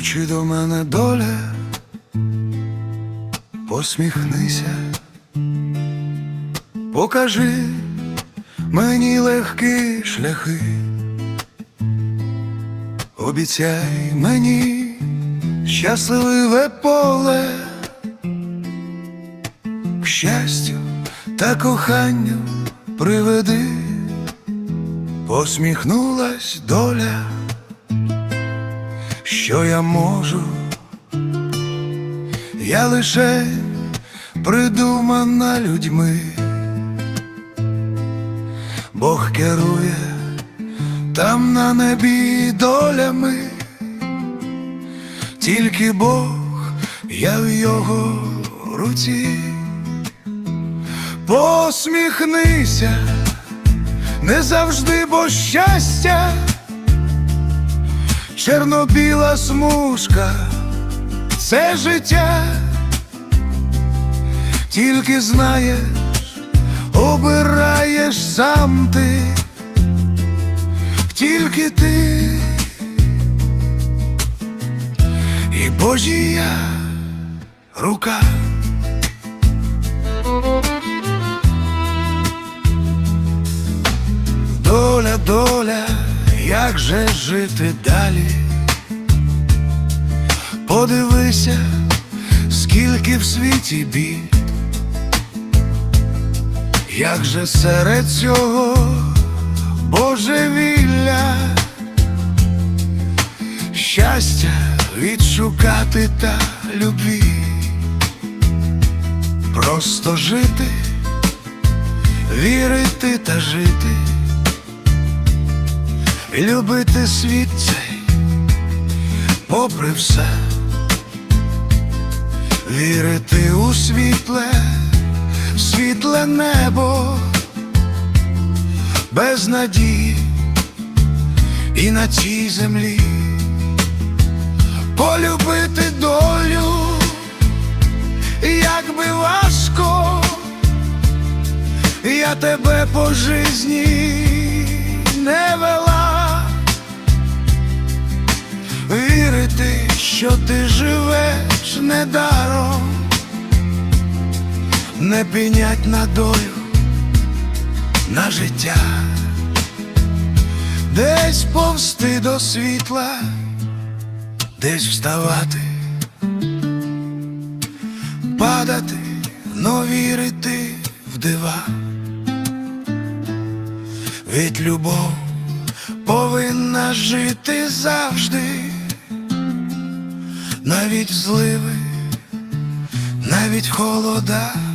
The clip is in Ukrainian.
Чи до мене доля, посміхнися, покажи мені легкі шляхи, обіцяй мені щасливе поле, к щастю та коханню приведи, посміхнулась доля що я можу, я лише придумана людьми, Бог керує там на небі долями, тільки Бог, я в його руці, посміхнися, не завжди, бо щастя чорно-біла смужка, це життя, тільки знаєш, обираєш сам ти, тільки ти. І Божія рука. Доля, доля, як же жити далі? Подивися, скільки в світі бід, як же серед цього божевілля, щастя відшукати та любві, просто жити, вірити та жити любити світ цей, попри все, вірити у світле, світле небо, без надії і на цій землі, полюбити долю, як би важко, я тебе по житті не вела. Що ти живеш недаром, не пінять на долю, на життя, десь повсти до світла, десь вставати, падати, но вірити в дива, від любов повинна жити завжди, навіть зливи, навіть холода.